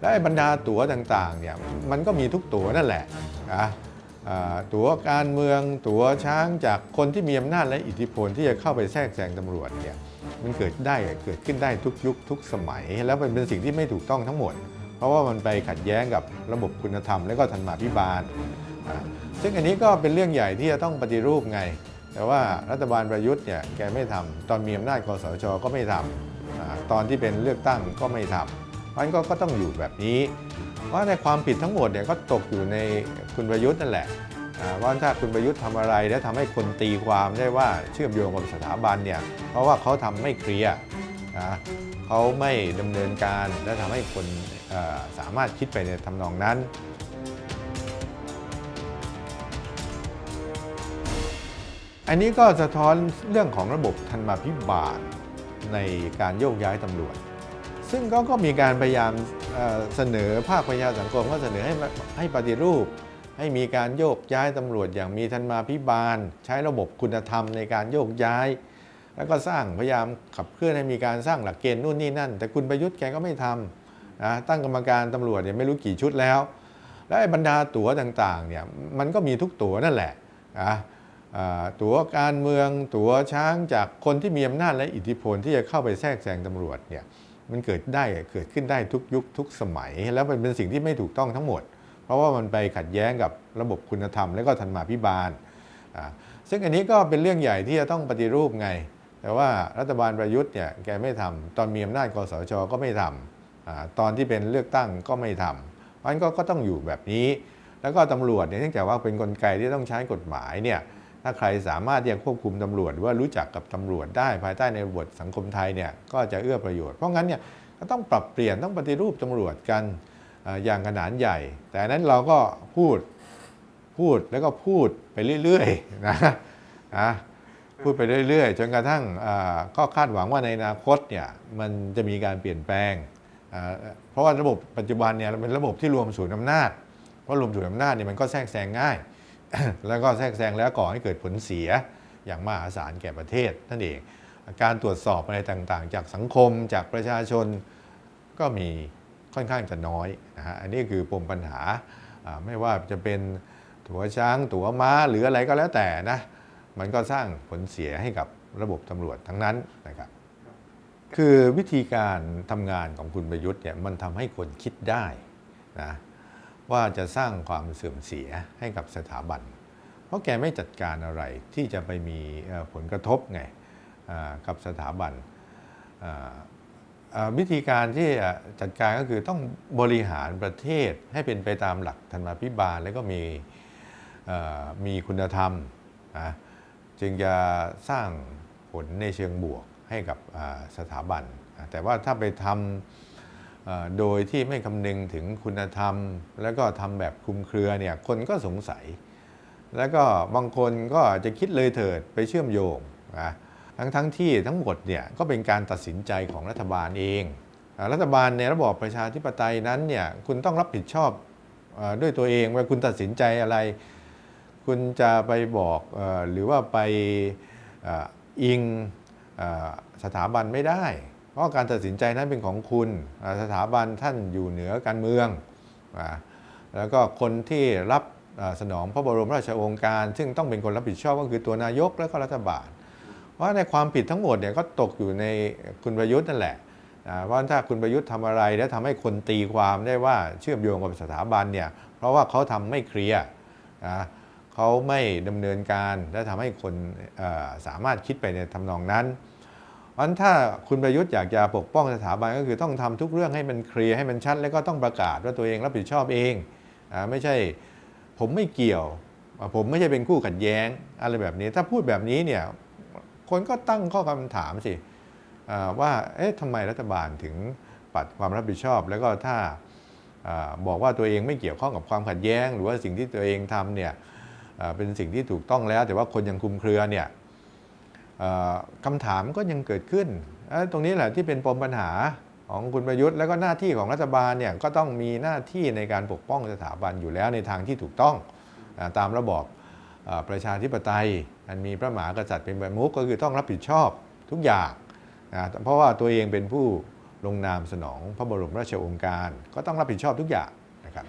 และไอ้บรรดาตั๋วต่างๆเนี่ยมันก็มีทุกตั๋วนั่นแหละนะอ่าตั๋วการเมืองตั๋วช้างจากคนที่มีอำนาจและอิทธิพลที่จะเข้าไปแทรกแซงตำรวจเนี่ยมันเกิดได้เกิดขึ้นได้ทุกยุคทุกสมัย แล้วมันเป็นสิ่งที่ไม่ถูกต้องทั้งหมด เพราะว่ามันไปขัดแย้งกับระบบคุณธรรม และก็ธรรมาภิบาลอ่าซึ่งอันนี้ก็เป็นเรื่องใหญ่ที่จะต้องปฏิรูปไง แต่ว่ารัฐบาลประยุทธ์เนี่ยแกไม่ทำตอนมีอำนาจคอสชก็ไม่ทำอาตอนที่เป็นเลือกตั้งก็ไม่ทำเพราะฉะนั้นก็ก็ต้องอยู่แบบนี้เพราในความผิดทั้งหมดเนี่ยก็ตกอยู่ในคุณประยุทธ์นั่นแหละว่าถ้าคุณประยุทธ์ทำอะไรแล้วทำให้คนตีความได้ว่าเชื่อมโยงกับสถาบันเนี่ยเพราะว่าเขาทำไม่เคลียร์นะเขาไม่ดำเนินการและทำให้คนสามารถคิดไปในทำนองนั้นอันนี้ก็สะท้อนเรื่องของระบบธรรมาภิบาลในการโยกย้ายตำรวจ ซึ่งก็ก็มีการพยายามเสนอภาคประชาสังคมก็เสนอให้ให้ปฏิรูป ให้มีการโยกย้ายตำรวจอย่างมีธรรมาภิบาล ใช้ระบบคุณธรรมในการโยกย้าย แล้วก็สร้างพยายามขับเคลื่อนให้มีการสร้างหลักเกณฑ์นู่นนี่นั่น แต่คุณประยุทธ์แกก็ไม่ทำนะตั้งกรรมการตำรวจเนี่ยไม่รู้กี่ชุดแล้ว และไอ้บรรดาตั๋วต่างๆเนี่ยมันก็มีทุกตั๋วนั่นแหละนะตั๋วการเมืองตั๋วช้างจากคนที่มีอำนาจและอิทธิพลที่จะเข้าไปแทรกแซงตำรวจเนี่ย มันเกิดได้เกิดขึ้นได้ทุกยุคทุกสมัย แล้วมันเป็นสิ่งที่ไม่ถูกต้องทั้งหมด เพราะว่ามันไปขัดแย้งกับระบบคุณธรรมและก็ธรรมาภิบาล ซึ่งอันนี้ก็เป็นเรื่องใหญ่ที่จะต้องปฏิรูปไง แต่ว่ารัฐบาลประยุทธ์เนี่ยแกไม่ทำตอนมีอำนาจคอสชก็ไม่ทำอตอนที่เป็นเลือกตั้งก็ไม่ทำเพราะฉะนั้นก็ก็ต้องอยู่แบบนี้ แล้วก็ตำรวจเนี่ยเนื่องจากว่าเป็นกลไกที่ต้องใช้กฎหมายเนี่ย ถ้าใครสามารถที่จะควบคุมตำรวจหรือว่ารู้จักกับตำรวจได้ภายใต้ในบทสังคมไทยเนี่ยก็จะเอื้อประโยชน์เพราะงั้นเนี่ยก็ต้องปรับเปลี่ยนต้องปฏิรูปตำรวจกันอย่างขนานใหญ่ แต่นั้นเราก็พูดพูดแล้วก็พูดไปเรื่อยๆนะนะพูดไปเรื่อยๆ จนกระทั่งก็คาดหวังว่าในอนาคตเนี่ยมันจะมีการเปลี่ยนแปลง เพราะว่าระบบปัจจุบันเนี่ยเป็นระบบที่รวมศูนย์อำนาจ เพราะรวมศูนย์อำนาจเนี่ยมันก็แทรกแซงง่าย แล้วก็แทรกแซงแล้วก่อให้เกิดผลเสียอย่างมหาศาลแก่ประเทศนั่นเอง การตรวจสอบอะไรต่างๆ จากสังคมจากประชาชนก็มีค่อนข้างจะน้อยนะฮะอันนี้คือปมปัญหาไม่ว่าจะเป็นตั๋วช้าง ตั๋วม้าหรืออะไรก็แล้วแต่นะมันก็สร้างผลเสียให้กับระบบตำรวจทั้งนั้นนะครับคือวิธีการทำงานของคุณประยุทธ์เนี่ยมันทำให้คนคิดได้นะ ว่าจะสร้างความเสื่อมเสียให้กับสถาบัน เพราะแกไม่จัดการอะไรที่จะไปมีผลกระทบไงกับสถาบันวิธีการที่จัดการก็คือต้องบริหารประเทศให้เป็นไปตามหลักธรรมาภิบาล แล้วก็มีมีคุณธรรมนะจึงจะสร้างผลในเชิงบวกให้กับสถาบัน แต่ว่าถ้าไปทำ โดยที่ไม่คำนึงถึงคุณธรรม แล้วก็ทำแบบคุมเครือเนี่ยคนก็สงสัย แล้วก็บางคนก็อาจจะคิดเลยเถิดไปเชื่อมโยงนะทั้งทั้งที่ทั้งหมดเนี่ยก็เป็นการตัดสินใจของรัฐบาลเอง รัฐบาลในระบอบประชาธิปไตยนั้นเนี่ยคุณต้องรับผิดชอบด้วยตัวเองว่าคุณตัดสินใจอะไร คุณจะไปบอกหรือว่าไปอิงสถาบันไม่ได้ ราะการตัดสินใจนั้นเป็นของคุณสถาบันท่านอยู่เหนือการเมือง แล้วก็คนที่รับสนองพระบรมราชโองการ ซึ่งต้องเป็นคนรับผิดชอบก็คือตัวนายกและก็รัฐบาลเพราในความผิดทั้งหมดเนี่ยก็ตกอยู่ในคุณประยุทธ์นั่นแหละอ่าเพราะถ้าคุณประยุทธ์ทำอะไรแล้วทำให้คนตีความได้ว่าเชื่อมโยงกับสถาบันเนี่ยเพราะว่าเขาทำไม่เคลียร์เขาไม่ดำเนินการและทำให้คนสามารถคิดไปในทำนองนั้น พราะฉะนั้นถ้าคุณประยุทธ์อยากจะปกป้องสถาบันก็คือต้องทำทุกเรื่องให้มันเคลียร์ให้มันชัด แล้วก็ต้องประกาศว่าตัวเองรับผิดชอบเองอไม่ใช่ผมไม่เกี่ยว ผมไม่ใช่เป็นคู่ขัดแย้งอะไรแบบนี้ ถ้าพูดแบบนี้เนี่ยคนก็ตั้งข้อคำถามสิว่าเอ๊ะทำไมรัฐบาลถึงปัดความรับผิดชอบ แล้วก็ถ้าอบอกว่าตัวเองไม่เกี่ยวข้องกับความขัดแย้ง หรือว่าสิ่งที่ตัวเองทำเนี่ยเป็นสิ่งที่ถูกต้องแล้ว แต่ว่าคนยังคุมเครือเนี่ย คำถามก็ยังเกิดขึ้น ตรงนี้แหละที่เป็นปมปัญหาของคุณประยุทธ์ แล้วก็หน้าที่ของรัฐบาลเนี่ยก็ต้องมีหน้าที่ในการปกป้องสถาบันอยู่แล้วในทางที่ถูกต้องตามระบอบประชาธิปไตย อันมีพระมหากษัตริย์เป็นประมุขก็คือต้องรับผิดชอบทุกอย่างนะเพราะว่าตัวเองเป็นผู้ลงนามสนองพระบรมราชโองการ ก็ต้องรับผิดชอบทุกอย่างนะครับ